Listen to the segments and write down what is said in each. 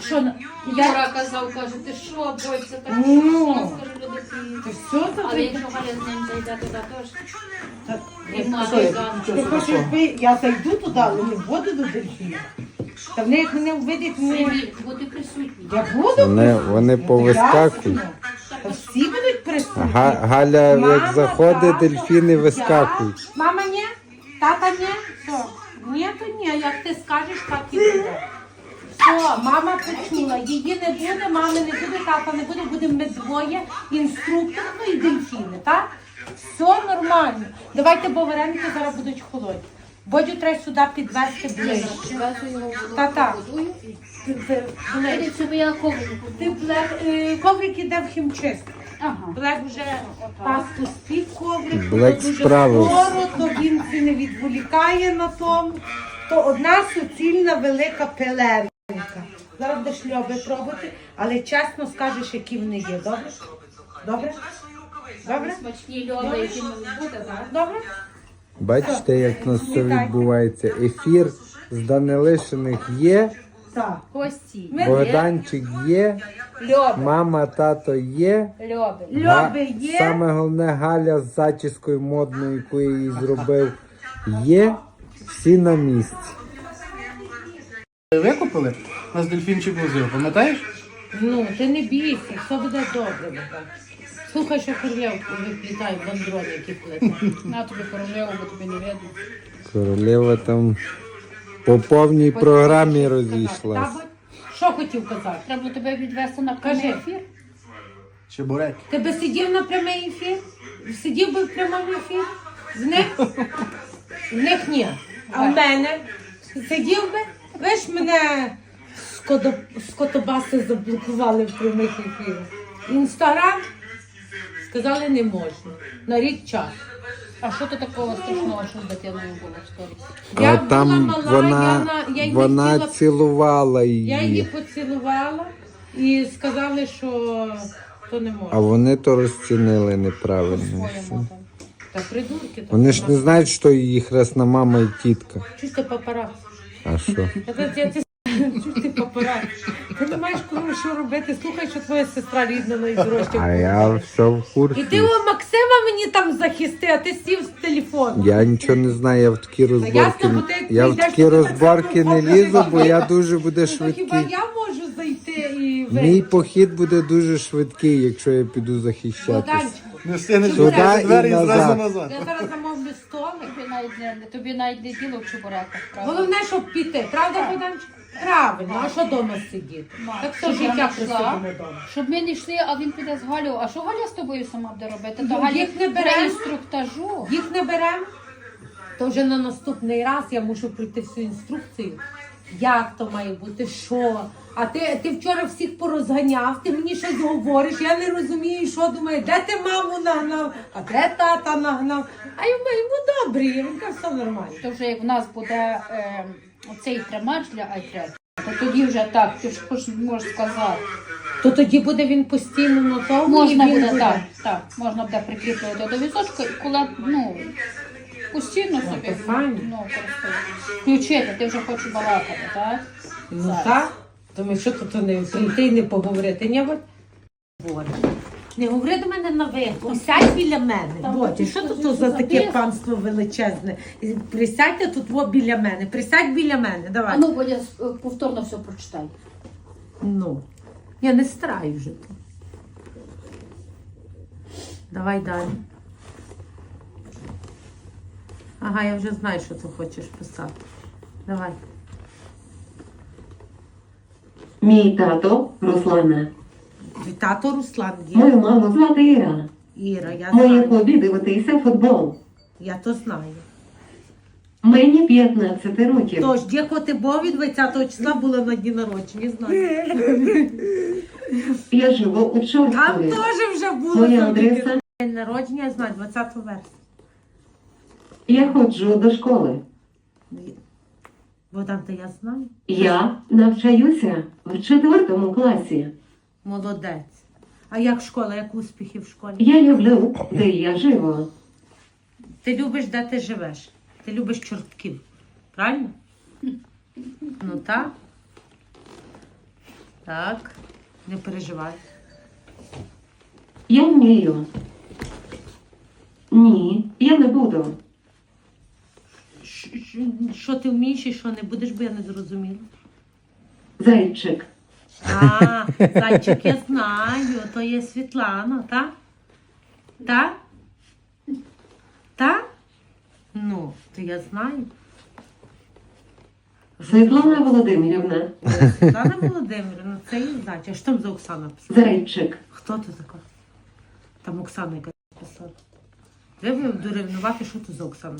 Що, на- я... Юра казав, каже, ти що, Бодь, це так Ну. смішно, скажи, люди Ти ці. все це Але якщо Галя з ним зайде туди, теж Так, і Ти мати хочеш, Ганна. хочеш, би- я зайду туди, але не буду до дельфіна. Та вони як мене увидять, вони... Сиві, бути присутні. Я буду Вони, вони Ну, повискакують. Та всі будуть присутні. Га- Галя, як заходить, тато, дельфіни я. вискакують. Мама, ні? Тата, ні? Що? Ні, то ні. Як ти скажеш, так і буде. Все, мама почула. Її не буде, мами не буде, тата не буде, будемо ми двоє, інструктор, ну і дельфіни, так? Все нормально. Давайте, бо вареники зараз будуть холодні. Бодю треба сюди підвести ближче. Та-та. Ти- блек, е, коврик іде в хімчистку. Ага. Блек вже пасту спів коврик, Блек дуже справився. скоро, то він це не відволікає на тому. То одна суцільна велика пелерка. Зараз будеш льоби пробувати, але чесно скажеш, які вони є. Добре? Добре? Добре? Смачні льоби, які так? Добре? Бачите, як у нас все відбувається. Ефір з Данилишиних є, Так. Кості. Богданчик є, льоби. мама, тато є. Льоби. Га- Льоби є. Саме головне Галя з зачіскою модною, яку я їй зробив, є. Всі на місці. Викупили? У нас дельфінчик возив, пам'ятаєш? Ну, ти не бійся, все буде добре. Богдан. Слухай, що королевку виплітає бандрон, який плете. На тобі королеву, бо тобі не видно. Королева там по повній програмі розійшлась. Та, Що хотів казати? Треба було тебе відвести на Кажи. прямий ефір. Чебурек. Ти би сидів на прямий ефір? Сидів би в прямому ефірі? В них? В них ні. А в мене сидів би? Ви ж мене скотобаси заблокували в прямих ефірах. Інстаграм сказали не можна. На рік час. А що ти такого страшного, що з дитиною було в сторіс? Я була там мала, вона, я на- я не вона хотіла- цілувала Я її її. поцілувала і сказали, що то не А можна. вони то розцінили неправильно. Там. Та придурки. то Вони ж не знають, що її хресна мама і тітка. Чисто папараці. А що? Я, ти, чуєш ти не маєш кому що робити. Слухай, що твоя сестра рідна найдорожча. А я все в І ти о Максима мені там захисти, а ти сів з телефону. Я нічого не знаю, я в такі розборки. ясно, бо ти Я в такі ти так розборки не лізу, бо я дуже буде Ну, то хіба швидкий. я можу зайти і Мій похід буде дуже швидкий, якщо я піду захищатись. Богданчику, Не встигнеш Туди відкрити двері і зразу назад. назад. я зараз замовлю столик. Тобі навіть не, тобі навіть не діло в чебуреках, правда? Головне, щоб піти. Правда, Богданчик? Правильно, а що вдома сидіти? Так щоб я життя не йшла. Щоб ми не йшли, а він піде з Галю. А що Галя з тобою сама буде робити? Ну, То Галя їх не беремо. інструктажу. Їх не беремо, то вже на наступний раз я мушу пройти всю інструкцію. Як то має бути, що? А ти, ти вчора всіх порозганяв, ти мені щось говориш, я не розумію, що думаю, де ти маму нагнав, а де тата нагнав. А я думаю, ну добре, він каже, все нормально. То вже як в нас буде е, цей тримач для iTrack, то тоді вже так, ти ж хоч можеш сказати. То тоді буде він постійно на тому. Можна і він буде так, так, можна буде прикріплювати до візочка і коли, ну, постійно собі то файно. ну, користуєшся. Включити, ти вже хочеш балакати, так? Ну Зараз. так. Тому що тут не прийти і не поговорити. Ні, от. Боже. Не говори до мене на ви. Сядь біля мене. Боже, що тут тут за таке панство величезне? Присядьте тут во біля мене. Присядь біля мене. Давай. А ну, Бодя, е, повторно все прочитай. Ну. Я не стараю вже. тут. Давай далі. Ага, я вже знаю, що ти хочеш писати. Давай. Мій тато Руслана. Тато Руслан є. Мою маму звати Іра. Іра, я Моє знаю. хобі дивитися футбол. Я то знаю. Мені 15 років. Тож, дякувати Богу, 20 числа було на дні народження, знаю. Я живу у Там Чорткові. теж вже було Моя на дні адреса. народження, я знаю, 20 вересня. Я ходжу до школи. Богдан, то я знаю. Я навчаюся в четвертому класі. Молодець. А як школа, як успіхи в школі? Я люблю, де я живу. Ти любиш, де ти живеш. Ти любиш чортків. Правильно? Ну так. Так, не переживай. Я вмію. Ні, я не буду. Що ти вмієш і що не будеш, бо я не зрозуміла. Зайчик. А, зайчик, я знаю, то є Світлана, так? Так? Так? Ну, то я знаю. Світлана Володимирівна. Світлана Володимирівна, це є зайчик. А що там за Оксана писала? Зайчик. Хто ти така? Там Оксана яка писала. Треба дорівнувати, що то за Оксана.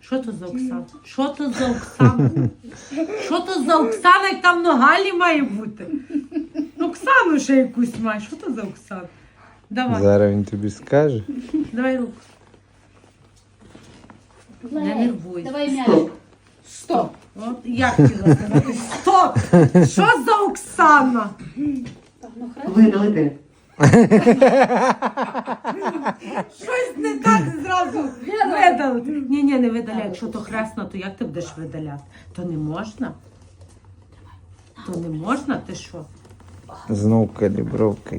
Що то за Оксана? Що то за Оксана? Що то за Оксана, як там ногалі має бути? Ну, Оксану ще якусь має. Що то за Оксана? Давай, Зараз він тобі скаже. давай руку. Не нервуй. Давай м'яч. Стоп. Стоп. От я хотіла сказати. Стоп! Що за Оксана? Так, ну хай. Видалити. Щось не так видалити. Ні, ні, не видаляй. Якщо то хресна, то як ти будеш видаляти? То не можна. То не можна, ти що? Знов калібровка.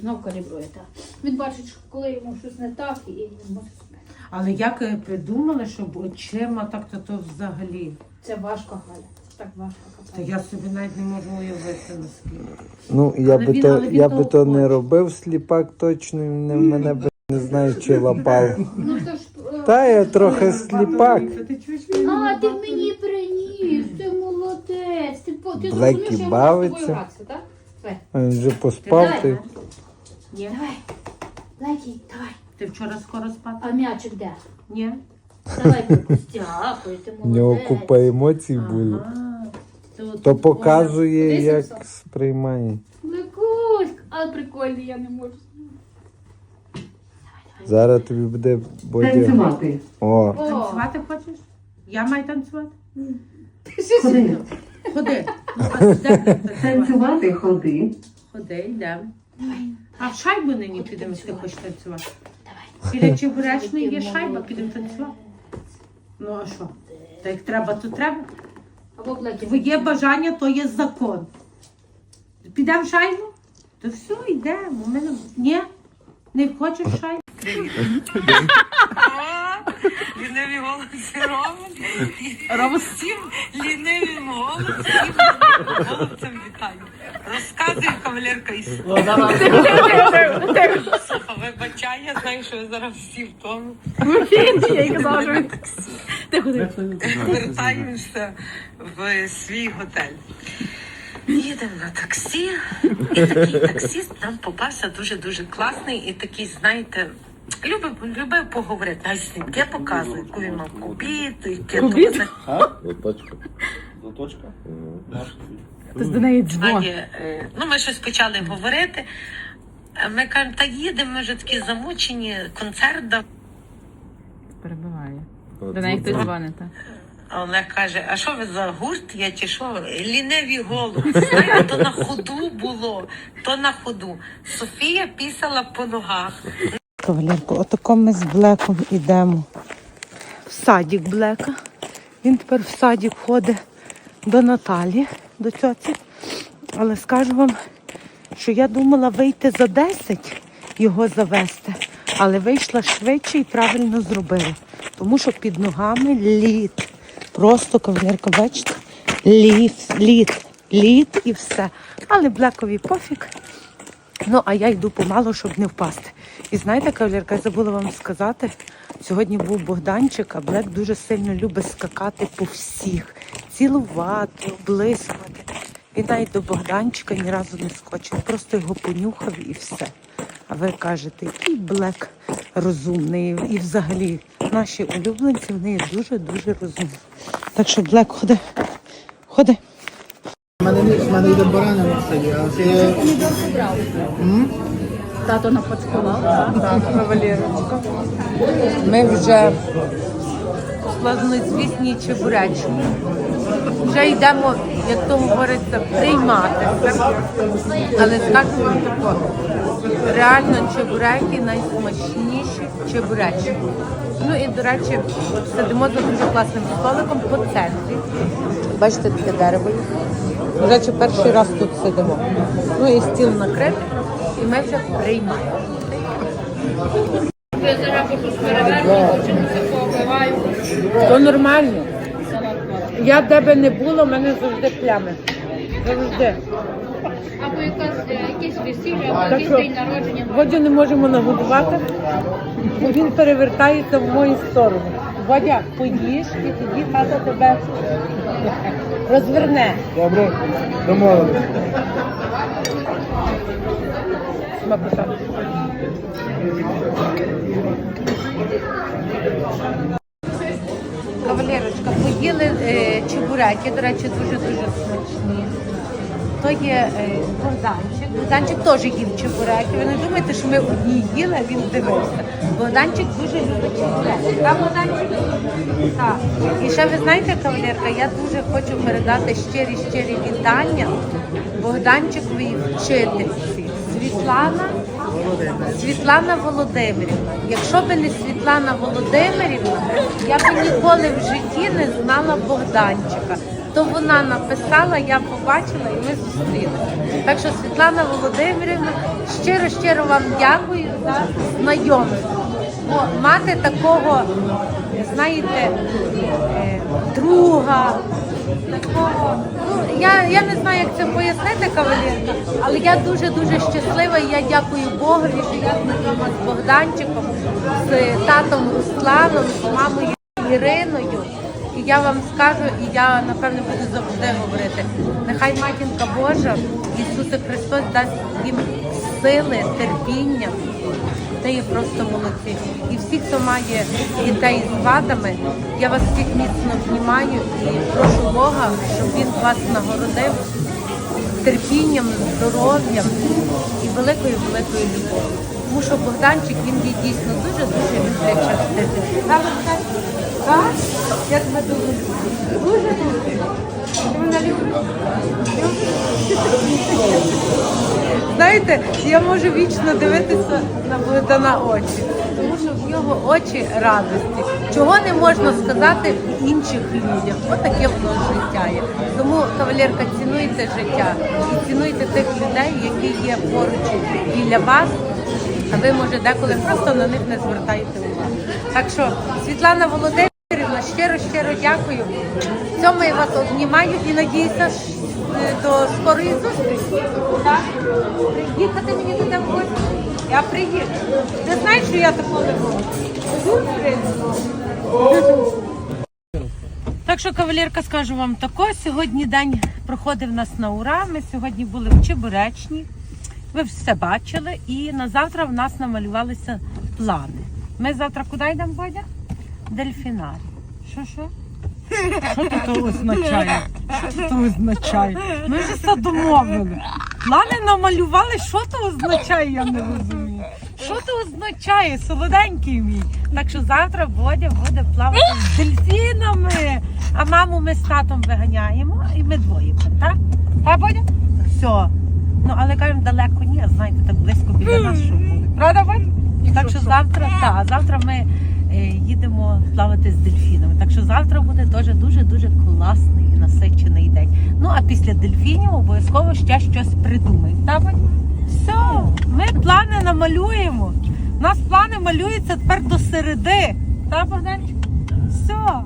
Знов калібрує, так. Він бачить, коли йому щось не так, і він може себе. Але як е, придумали, щоб очима так, то, то взагалі. Це важко, Галя. Так важко Та капати. я собі навіть не можу уявити наскільки. Ну, я Але би він- то, але він я того би то не хоче. робив сліпак точно, і мене, мене би не знаю, чи лапав. Ну то ж. Та я трохи сліпак. А, ти мені приніс, ти молодець. Ти, по- ти Блекі зрозумів, що я можу з бавиться. тобою гратися, так? Давай, Він вже поспав. Давай. Ти. Ні. давай. Блекі, давай. Ти вчора скоро спати? А м'ячик де? Ні. Давай, Блекусь, дякую, ти У нього молодець. купа емоцій було. Ага. То, То показує, як сприймає. Блекусь, але прикольний, я не можу. Зараз тобі буде бодя. Танцювати. О, О, Танцювати хочеш? Я маю танцювати? Ходи. Ходи. Ну, а де танцювати? Танцювати ходи. Ходи, йдемо. А в шайбу нині підемо, якщо ти хочеш танцювати. Біля чебуречної є шайба, підемо танцювати. Ну а що? Та як треба, то треба. Або Блекі. Твоє бажання то є закон. Підемо в шайбу? То все, йдемо. У мене... Ні? Не хочеш шайбу? Ліниві голоси Роман. Рома всім лінивим голосом. Голосом вітаю. Розказує кавалерка із Слухай, вибачай, я знаю, що ви зараз всі в тому. Я казала, що Вертаємося в свій готель. Їдемо на таксі, і такий таксіст нам попався дуже-дуже класний і такий, знаєте, любив, любив поговорити. А сніки показує, яку він мав кубіт, яке Кубіт? Знає, е, ну ми щось почали говорити. А Ми кажемо, та їдемо, ми вже такі замучені, концерт дав. Перебиває. До неї хтось дзвонить, так? А Олег каже: а що ви за гурт? Я чи що? Ліневі голуби. Знаєте, то на ходу було, то на ходу. Софія пісала по ногах. Кавалерко, отако ми з Блеком йдемо в садік Блека. Він тепер в садік ходить до Наталі, до цьоці. Але скажу вам, що я думала вийти за 10 його завести, але вийшла швидше і правильно зробила. Тому що під ногами лід. Просто кавалерка, бачите? Лід, лід, лід і все. Але Блекові пофіг. Ну, а я йду помалу, щоб не впасти. І знаєте, кавалерка, я забула вам сказати, сьогодні був Богданчик, а Блек дуже сильно любить скакати по всіх, цілувати, облискувати. Він навіть до Богданчика ні разу не скочив, просто його понюхав і все. А ви кажете, який Блек розумний. І взагалі наші улюбленці вони дуже-дуже розумні. Так що Блек ходи, ходи. У мене, в мене йде баранина на селі, а ти... Тато напочкував. Так, кавалерочка. Ми вже в славнозвісній чебуречні. Вже йдемо, як то говориться, прийматися. Але скажу вам тако, реально чебуреки найсмачніші чебуречі. Ну і, до речі, сидимо за дуже класним столиком по центрі. Бачите, таке дерево. Вже чи перший раз тут сидимо. Ну і стіл накритий, і ми вже приймаємо. Я зараз буду. То нормально. Я де би не було, в мене завжди плями. Завжди. Або якась, е, якесь весілля, або якийсь день народження. Водю не можемо нагодувати, бо він перевертається в мою сторону. Водя, поїж і тоді тата тебе розверне. Добре, домовились. Смакота. Кавалерочка, поїли е, чебуреки, до речі, дуже-дуже смачні. То є е, Богданчик. Теж їв чебуреки. Ви не думаєте, що ми одні їли, а він дивився. Богданчик дуже любить чебуреки. Так, Богданчик? Так. І ще ви знаєте, кавалерка, я дуже хочу передати щирі щирі вітання Богданчиковій вчительці. Світлана Світлана Володимирівна. Якщо б не Світлана Володимирівна, я б ніколи в житті не знала Богданчика. То вона написала, я побачила і ми зустрілися. Так що Світлана Володимирівна, щиро щиро вам дякую за знайомство. Бо мати такого, знаєте, е, друга, такого. Ну, я, я не знаю, як це пояснити, кавалерка, але я дуже-дуже щаслива і я дякую Богові, що я знайома з Богданчиком, з татом Русланом, з мамою Іриною. І я вам скажу, і я напевне буду завжди говорити. Нехай матінка Божа, Ісусе Христос дасть їм сили, терпіння. Це є просто молодці. І всі, хто має дітей з вадами, я вас всіх міцно обнімаю і прошу Бога, щоб він вас нагородив терпінням, здоров'ям і великою великою любов'ю. Тому що Богданчик він є дійсно дуже дуже люблять частити. Так? Я тебе дуже люблю. Дуже люблю. Знаєте, я можу вічно дивитися на Богдана очі, тому що в нього очі радості. Чого не можна сказати інших людях? Отаке воно життя є. Тому, кавалерка, цінуйте життя і цінуйте тих людей, які є поруч біля вас. А ви, може, деколи просто на них не звертаєте увагу. Так що, Світлана Володимирівна, щиро щиро дякую. Цьому я вас обнімаю і надіюся е, до скорої зустрічі. Приїхати мені тебе в гості? Я приїду. Ти знаєш, що я такого не можу? Так що, кавалерка, скажу вам тако. Сьогодні день проходив нас на ура. Ми сьогодні були в Чебуречні. Ви все бачили. І на завтра в нас намалювалися плани. Ми завтра куди йдемо, Бодя? Дельфінарій. Що що? Що це означає? Що це означає? Ми вже все домовили. Плани намалювали, що то означає, я не розумію. Що то означає, солоденький мій. Так що завтра Бодя буде плавати з дельфінами. А маму ми з татом виганяємо і ми двоє так? Так, Бодя? Все. Ну, але кажемо, далеко ні, знаєте, так близько біля нас, що буде. Правда, Бодя? Так що завтра, так, завтра ми е, їдемо плавати з дельфінами. Так що завтра буде теж дуже-дуже класний і насичений день. Ну а після дельфінів обов'язково ще щось придумаємо. Так, Все, ми плани намалюємо. У нас плани малюються тепер до середи. Так, Богданчик? Все.